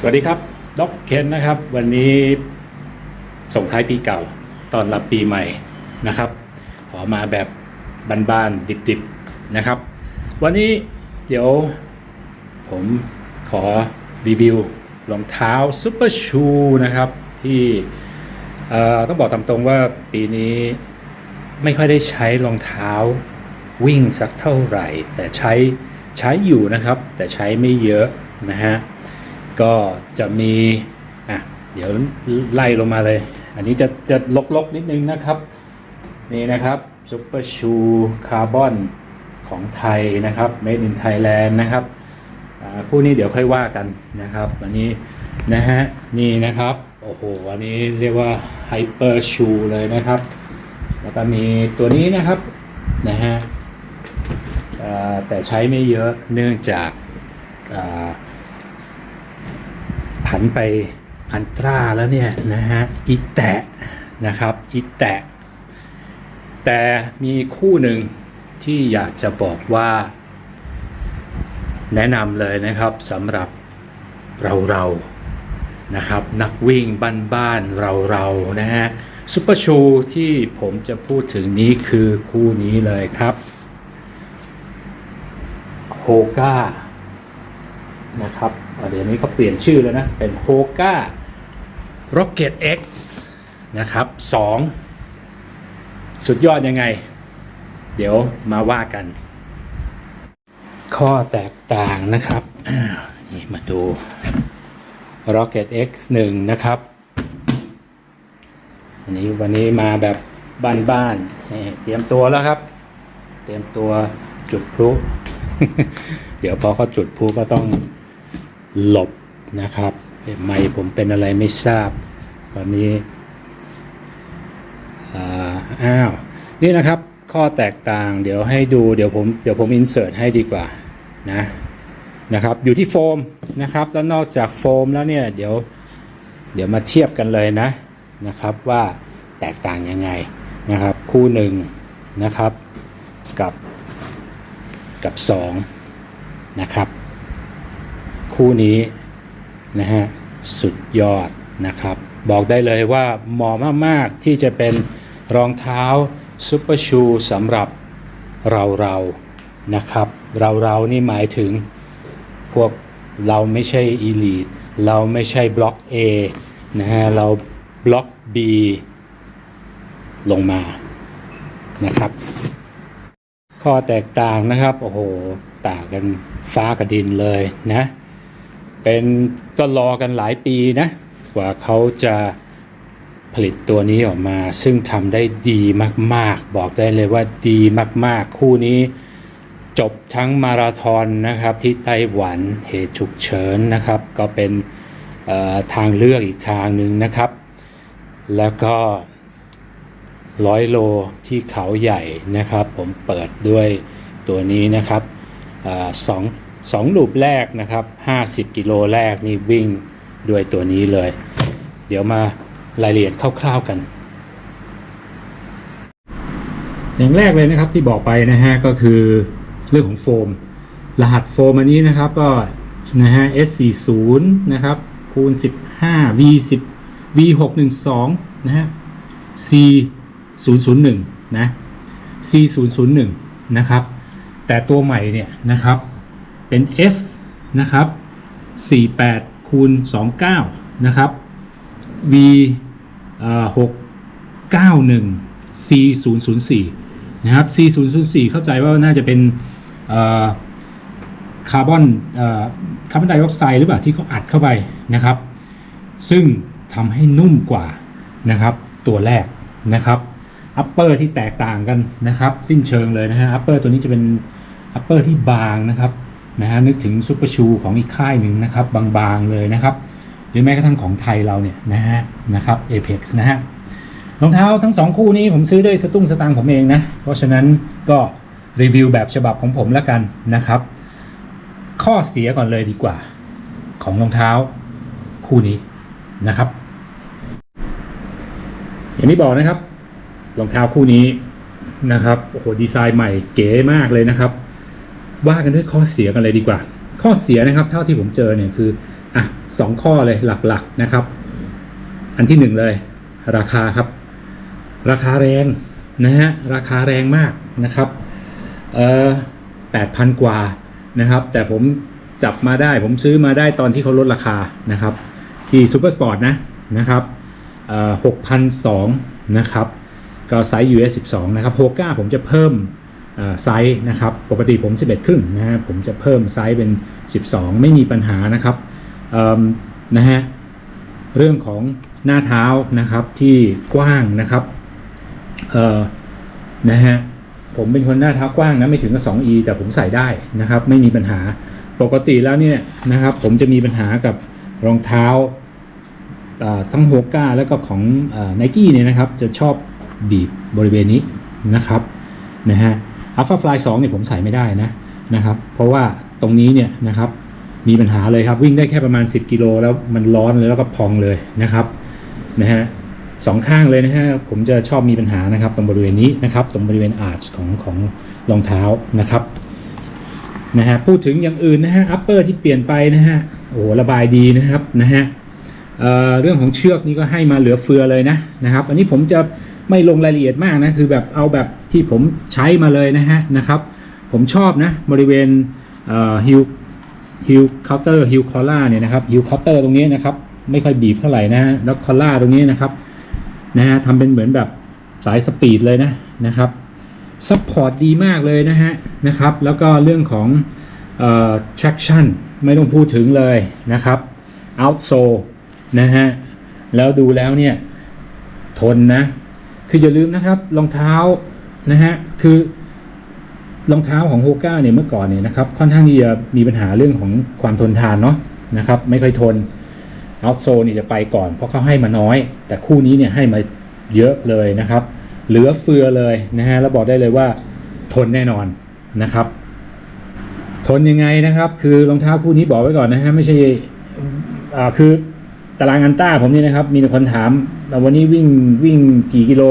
สวัสดีครับด็อกเคนนะครับ วันนี้ส่งท้ายปีเก่าตอนรับปีใหม่นะครับ ขอมาแบบบ้านๆดิบๆนะครับ วันนี้เดี๋ยวผมขอรีวิวรองเท้าซูเปอร์ชูนะครับ ที่เอ่อต้องบอกตามตรงว่าปีนี้ไม่ค่อยได้ใช้รองเท้าวิ่งสักเท่าไหร่ แต่ใช้ใช้อยู่นะครับ แต่ใช้ไม่เยอะนะฮะ ก็จะมีอะเดี๋ยวไล่ลงมาเลย อันนี้จะจะลกๆนิดนึงนะครับ นี่นะครับซุปเปอร์ชูคาร์บอนของไทยนะครับ Made in Thailand นะครับผู้นี้เดี๋ยวค่อยว่ากันนะครับอันนี้นะฮะนี่นะครับโอ้โหอันนี้เรียกว่าไฮเปอร์ชูเลยนะครับ แล้วก็มีตัวนี้นะครับนะฮะแต่ใช้ไม่เยอะเนื่องจากา ผันไปอันตราแล้วเนี่ยนะฮะอีแตะนะครับอีแตะ แต่มีคู่หนึ่งที่อยากจะบอกว่า แนะนำเลยนะครับสำหรับเราเรานะครับนักวิ่งบ้านๆเราเราๆนะฮะซุปเปอร์ชูที่ผมจะพูดถึงนี้คือคู่นี้เลยครับโฮก้า นะครับเดี๋ยวนี้เขาเปลี่ยนชื่อแล้วนะ เป็น Hoka Rocket X นะครับ2สุดยอดยังไง เดี๋ยวมาว่ากัน ข้อแตกต่างนะครับ นี่มาดู Rocket X 1นะครับอันนี้วันนี้มาแบบบ้านๆเตรียมตัวแล้วครับ เตรียมตัวจุดพลุ เดี๋ยวพอเขาจุดพลุก็ต้อง หลบนะครับไม่ผมเป็นอะไรไม่ทราบ ตอนนี้อ้าว นี่นะครับข้อแตกต่างเดี๋ยวให้ดูเดี๋ยวผมเดี๋ยวผมอินเสิร์ตให้ดีกว่านะนะครับอยู่ที่โฟมนะครับแล้วนอกจากโฟมแล้วเนี่ยเดี๋ยวเดี๋ยวมาเทียบกันเลยนะนะครับว่าแตกต่างยังไงนะครับคู่หนึ่งนะครับกับกับสองนะครับ คู่นี้นะฮะสุดยอดนะครับ บอกได้เลยว่าเหมาะมาก ๆ ที่จะเป็นรองเท้าซุปเปอร์ชูสำหรับเราเราๆนะครับ เราเราๆนี่หมายถึงพวกเราไม่ใช่ Elite เราไม่ใช่บล็อก A นะฮะเราบล็อก B ลงมานะครับ ข้อแตกต่างนะครับ โอ้โห ต่างกันฟ้ากับดินเลยนะ เป็นก็รอกันหลายปีนะ กว่าเขาจะผลิตตัวนี้ออกมา ซึ่งทำได้ดีมากๆ บอกได้เลยว่าดีมากๆ คู่นี้จบทั้งมาราธอนนะครับที่ไต้หวันเหตุฉุกเฉินนะครับ ก็เป็นทางเลือกอีกทางหนึ่งนะครับ แล้วก็ร้อยโลที่เขาใหญ่นะครับ ผมเปิดด้วยตัวนี้นะครับสอง สองลูปแรกนะครับ 50 กิโลแรกนี่วิ่งด้วยตัวนี้เลย เดี๋ยวมารายละเอียดคร่าวๆกัน อย่างแรกเลยนะครับที่บอกไปนะฮะก็คือเรื่องของโฟม รหัสโฟมอันนี้นะครับก็นะฮะ S40 นะครับคูณ 15 V10 V612 นะฮะ C 001 นะ C 001 นะครับ แต่ตัวใหม่เนี่ยนะครับ เป็น S นะครับ 48คูณ29 นะครับ V เอ่อ691 C 004นะครับ C 004เข้าใจว่าน่าจะเป็นคาร์บอนคาร์บอนไดออกไซด์หรือเปล่าที่เขาอัดเข้าไปนะครับ ซึ่งทำให้นุ่มกว่านะครับ ตัวแรกนะครับอัปเปอร์ที่แตกต่างกันนะครับ สิ้นเชิงเลยนะฮะอัปเปอร์ตัวนี้จะเป็นอัปเปอร์ที่บางนะครับ นะฮะนึกถึงซูเปอร์ชูของอีกค่ายหนึ่งนะครับบางๆเลยนะครับ หรือแม้กระทั่งของไทยเราเนี่ยนะฮะนะครับ Apex นะฮะรองเท้าทั้งสองคู่นี้ผมซื้อด้วยสตุ้งสตางค์ผมเองนะ เพราะฉะนั้นก็รีวิวแบบฉบับของผมแล้วกันนะครับ ข้อเสียก่อนเลยดีกว่า ของรองเท้าคู่นี้นะครับ อย่างที่บอกนะครับรองเท้าคู่นี้นะครับโอ้โหดีไซน์ใหม่เก๋มากเลยนะครับ ว่ากันด้วยข้อเสียกันเลยดีกว่า ข้อเสียนะครับ เท่าที่ผมเจอเนี่ยคืออะสองข้อเลยหลักๆนะครับ อันที่หนึ่งเลย ราคาครับ ราคาแรงนะฮะราคาแรงมากนะครับเออแปดพันกว่านะครับ แต่ผมจับมาได้ผมซื้อมาได้ตอนที่เขาลดราคานะครับ ที่ซูเปอร์สปอร์ตนะนะครับหกพันสองนะครับก็ไซส์ US 12 นะครับโฮก้าผมจะเพิ่ม ไซส์นะครับ ปกติผม 11 ครึ่งนะฮะผมจะเพิ่มไซส์เป็น 12 ไม่มีปัญหานะครับนะฮะเรื่องของหน้าเท้านะครับที่กว้างนะครับเอ่อนะฮะผมเป็นคนหน้าเท้ากว้างนะไม่ถึงกับ 2e แต่ผมใส่ได้นะครับ ไม่มีปัญหาปกติแล้วเนี่ยนะครับผมจะมีปัญหากับรองเท้าอ่าทั้งโฮก้าแล้วก็ของไนกี้เนี่ยนะครับ จะชอบบีบบริเวณนี้นะครับนะฮะ อัลฟาฟลายสเนี่ยผมใส่ไม่ได้นะนะครับ เพราะว่าตรงนี้เนี่ยนะครับมีปัญหาเลยครับวิ่งได้แค่ประมาณ 10 กิโลแล้วมันร้อนเลยแล้วก็พองเลยนะครับนะฮะสองข้างเลยนะฮะผมจะชอบมีปัญหานะครับ ตรงบริเวณนี้นะครับ ตรงบริเวณอาร์ชของของรองเท้านะครับนะฮะพูดถึงอย่างอื่นนะฮะอัปเปอร์ที่เปลี่ยนไปนะฮะโอ้ระบายดีนะครับนะฮะเเรื่องของเชือกนี่ก็ให้มาเหลือเฟือเลยนะนะครับ อันนี้ผมจะ ไม่ลงรายละเอียดมากนะคือแบบเอาแบบที่ผมใช้มาเลยนะฮะนะครับผมชอบนะบริเวณฮิลฮิลเคาน์เตอร์ฮิลคอล่าเนี่ยนะครับฮิลเคาน์เตอร์ตรงนี้นะครับไม่ค่อยบีบเท่าไหร่นะฮะแล้วคอล่าตรงนี้นะครับนะฮะทำเป็นเหมือนแบบสายสปีดเลยนะนะครับซัพพอร์ตดีมากเลยนะฮะนะครับ แล้วก็เรื่องของเอ่อ traction ไม่ต้องพูดถึงเลยนะครับ outsole นะฮะแล้วดูแล้วเนี่ย ทนนะ คืออย่าลืมนะครับรองเท้านะฮะคือรองเท้าของโฮก้าเนี่ยเมื่อก่อนเนี่ยนะครับค่อนข้างที่จะมีปัญหาเรื่องของความทนทานเนาะนะครับไม่ค่อยทน outsole นี่จะไปก่อนเพราะเขาให้มาน้อย แต่คู่นี้เนี่ยให้มาเยอะเลยนะครับ เหลือเฟือเลยนะฮะแล้วบอกได้เลยว่าทนแน่นอนนะครับ ทนยังไงนะครับ คือรองเท้าคู่นี้บอกไว้ก่อนนะฮะไม่ใช่อ่าคือ ตารางอันต้าผมนี่นะครับ มีคนถามว่าวันนี้วิ่งวิ่งกี่กิโล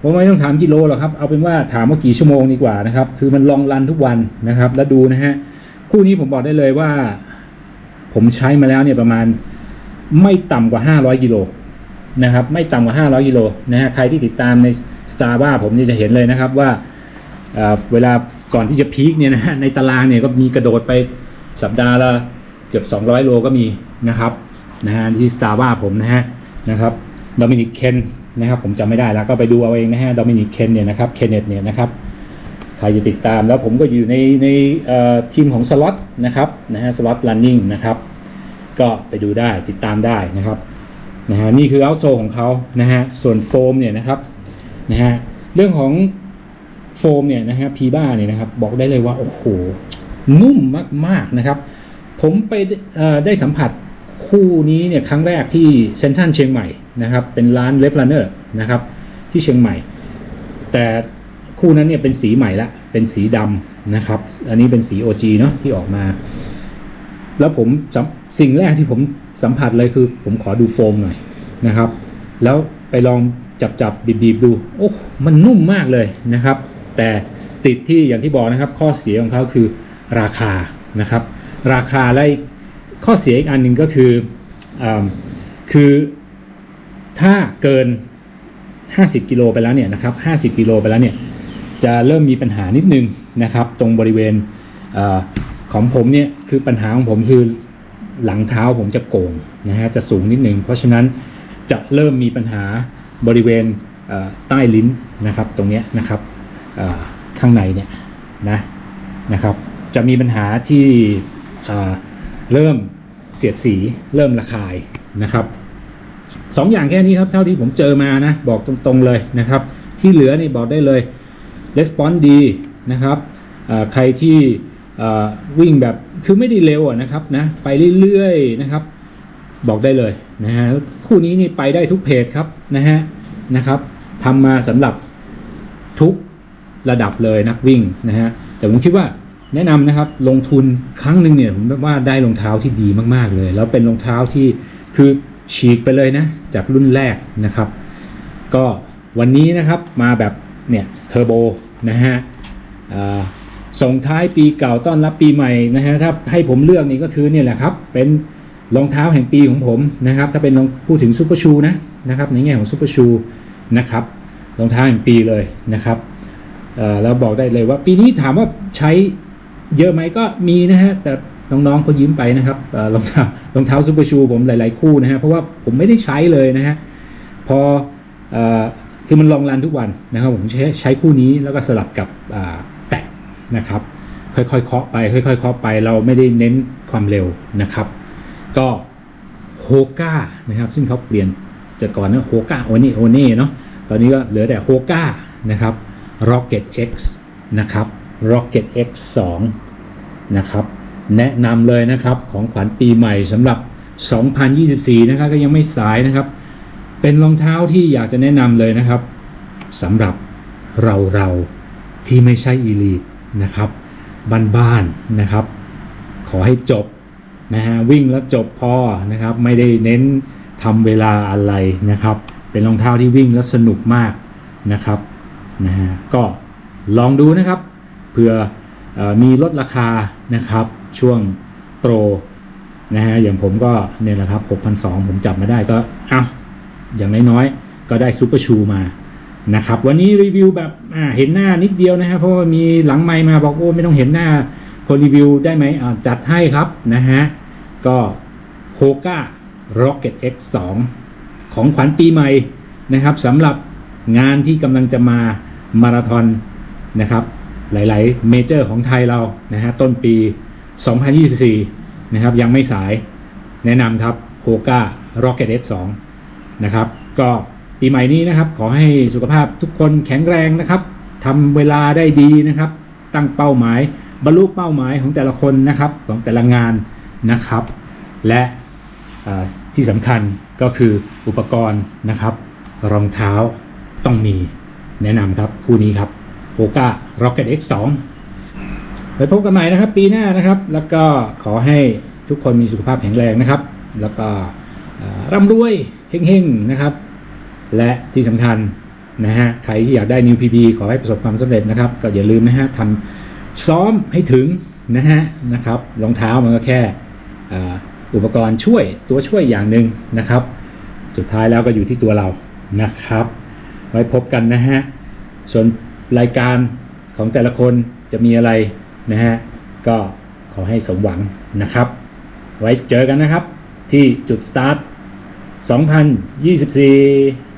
ผมไม่ต้องถามกิโลหรอกครับ เอาเป็นว่าถามว่ากี่ชั่วโมงดีกว่านะครับ คือมันลองรันทุกวันนะครับ แล้วดูนะฮะ คู่นี้ผมบอกได้เลยว่า ผมใช้มาแล้วเนี่ยประมาณไม่ต่ำกว่า 500กิโลนะครับ ไม่ต่ำกว่า 500กิโลนะฮะ ใครที่ติดตามใน s t a r ว่าผมนี่จะเห็นเลยนะครับว่าเเวลาก่อนที่จะพีคเนี่ยนะฮะในตารางเนี่ยก็มีกระโดดไปสัปดาห์ละเกือบ 200 โลก็มีนะครับ นะฮะที่ s t a r ว่าผมนะฮะนะครับโดมินิกเคนนะครับผมจำไม่ได้แล้วก็ไปดูเอาเองนะฮะโดมินิกเคนเนี่ยนะครับเคนเนตเนี่ยนะครับใครจะติดตามแล้วผมก็อยู่ในในทีมของสล็อตนะครับนะฮะสล็อตลันนิ่งนะครับก็ไปดูได้ติดตามได้นะครับนะฮะนี่คือ outsole ของเขานะฮะส่วนโฟมเนี่ยนะครับนะฮะเรื่องของโฟมเนี่ยนะฮะพีบ้าเนี่ยนะครับบอกได้เลยว่าโอ้โหนุ่มมากๆนะครับ ผมไปได้สัมผัส คู่นี้เนี่ยครั้งแรกที่เซนทรัลเชียงใหม่นะครับเป็นร้านเลฟลันเนอร์นะครับที่เชียงใหม่ แต่คู่นั้นเนี่ยเป็นสีใหม่ละเป็นสีดำนะครับ อันนี้เป็นสี OG เนาะที่ออกมา แล้วผมส,สิ่งแรกที่ผมสัมผัสเลยคือ ผมขอดูโฟมหน่อยนะครับ แล้วไปลองจับจับบีบบีบดูโอ้มันนุ่มมากเลยนะครับ แต่ติดที่อย่างที่บอกนะครับข้อเสียของเขาคือราคานะครับ ราคาและ ข้อเสียอีกอันหนึ่งก็คืออคือถ้าเกิน 50 กิโลไปแล้วเนี่ยนะครับ50 กิโลไปแล้วเนี่ยจะเริ่มมีปัญหานิดนึงนะครับ ตรงบริเวณอของผมเนี่ยคือปัญหาของผมคือหลังเท้าผมจะโก่งนะฮะจะสูงนิดนึง เพราะฉะนั้นจะเริ่มมีปัญหาบริเวณใต้ลิ้นนะครับตรงเนี้ยนะครับข้างในเนี่ยนะนะครับจะมีปัญหาที่ เริ่มเสียดสีเริ่มระคายนะครับสองอย่างแค่นี้ครับเท่าที่ผมเจอมานะบอกตรงๆเลยนะครับ ที่เหลือนี่บอกได้เลยレスปอนดีนะครับใครที่วิ่งแบบคือไม่ได้เร็วนะครับนะไปเรื่อยๆนะครับ บอกได้เลยนะฮะคู่นี้นี่ไปได้ทุกเพจครับนะฮะนะครับทำมาสำหรับทุกระดับเลยนักวิ่งนะฮะแต่ผมคิดว่า แนะนำนะครับลงทุนครั้งหนึ่งเนี่ยผมว่าได้รองเท้าที่ดีมากๆเลย แล้วเป็นรองเท้าที่คือฉีกไปเลยนะจากรุ่นแรกนะครับ ก็วันนี้นะครับมาแบบเนี่ยเทอร์โบนะฮะส่งท้ายปีเก่าต้อนรับปีใหม่นะฮะถ้าให้ผมเลือกนี่ก็คือเนี่ยแหละครับเป็นรองเท้าแห่งปีของผมนะครับ ถ้าเป็นรองพูดถึงซูเปอร์ชูนะนะครับในแง่ของซูเปอร์ชูนะครับรองเท้าแห่งปีเลยนะครับเอ่อแล้วบอกได้เลยว่าปีนี้ถามว่าใช้ เยอะไหมก็มีนะฮะแต่น้องๆเขายิ้มไปนะครับรองเท้ารองเท้าซูเปอร์ชูผมหลาย ๆ คู่นะฮะเพราะว่าผมไม่ได้ใช้เลยนะฮะพออคือมันลองรันทุกวันนะครับผมใช้ใช้คู่นี้แล้วก็สลับกับแตะนะครับ ค่อยๆเคาะไป ค่อยๆเคาะไป เราไม่ได้เน้นความเร็วนะครับ ก็โฮก้านะครับ ซึ่งเขาเปลี่ยนจากก่อนนะโฮก้าโอเน่โอเน่เนาะตอนนี้ก็เหลือแต่โฮก้านะครับ Rocket X นะครับ Rocket X 2 นะครับแนะนำเลยนะครับของขวัญปีใหม่สำหรับ 2024 นะครับก็ยังไม่สายนะครับ เป็นรองเท้าที่อยากจะแนะนำเลยนะครับสำหรับเราเราที่ไม่ใช่อีลีทนะครับบ้านๆนะครับ ขอให้จบนะฮะวิ่งแล้วจบพอนะครับไม่ได้เน้นทำเวลาอะไรนะครับ เป็นรองเท้าที่วิ่งแล้วสนุกมากนะครับนะฮะก็ลองดูนะครับ เผื่ออมีลดราคานะครับ ช่วงโปรนะฮะอย่างผมก็เนี่ยแหละครับ6,200ผมจับมาได้ก็เอาอย่างน้อยๆ ก็ได้ซูเปอร์ชูมานะครับ วันนี้รีวิวแบบเห็นหน้านิดเดียวนะครับเพราะว่ามีหลังไมมาบอกโอ้ไม่ต้องเห็นหน้าคนรีวิวได้ไหมจัดให้ครับนะฮะก็โฮก้า Rocket X 2 ของขวัญปีใหม่นะครับสำหรับงานที่กำลังจะมามาราธอนนะครับ หลายๆเมเจอร์ของไทยเรานะฮะต้นปี 2024 นะครับ ยังไม่สายแนะนำครับโฮก้า Rocket X 2นะครับ ก็ปีใหม่นี้นะครับ ขอให้สุขภาพทุกคนแข็งแรงนะครับทำเวลาได้ดีนะครับ ตั้งเป้าหมาย บรรลุเป้าหมายของแต่ละคนนะครับ ของแต่ละงานนะครับ และที่สำคัญก็คืออุปกรณ์นะครับ รองเท้าต้องมีแนะนำครับคู่นี้ครับ โ o ก้า Rocket X 2ไปพบกันใหม่นะครับ ปีหน้านะครับ แล้วก็ขอให้ทุกคนมีสุขภาพแข็งแรงนะครับ แล้วก็ร่ำรวยเฮงๆนะครับ และที่สำคัญนะฮะใครที่อยากได้ New PB ขอให้ประสบความสำเร็จนะครับ ก็อย่าลืมนะฮะทำซ้อมให้ถึงนะฮะนะครับรองเท้ามันก็แค่อุปกรณ์ช่วยตัวช่วยอย่างหนึ่งนะครับ สุดท้ายแล้วก็อยู่ที่ตัวเรานะครับ ไว้พบกันนะฮะส่วน รายการของแต่ละคนจะมีอะไรนะฮะก็ขอให้สมหวังนะครับ ไว้เจอกันนะครับที่จุดสตาร์ท2024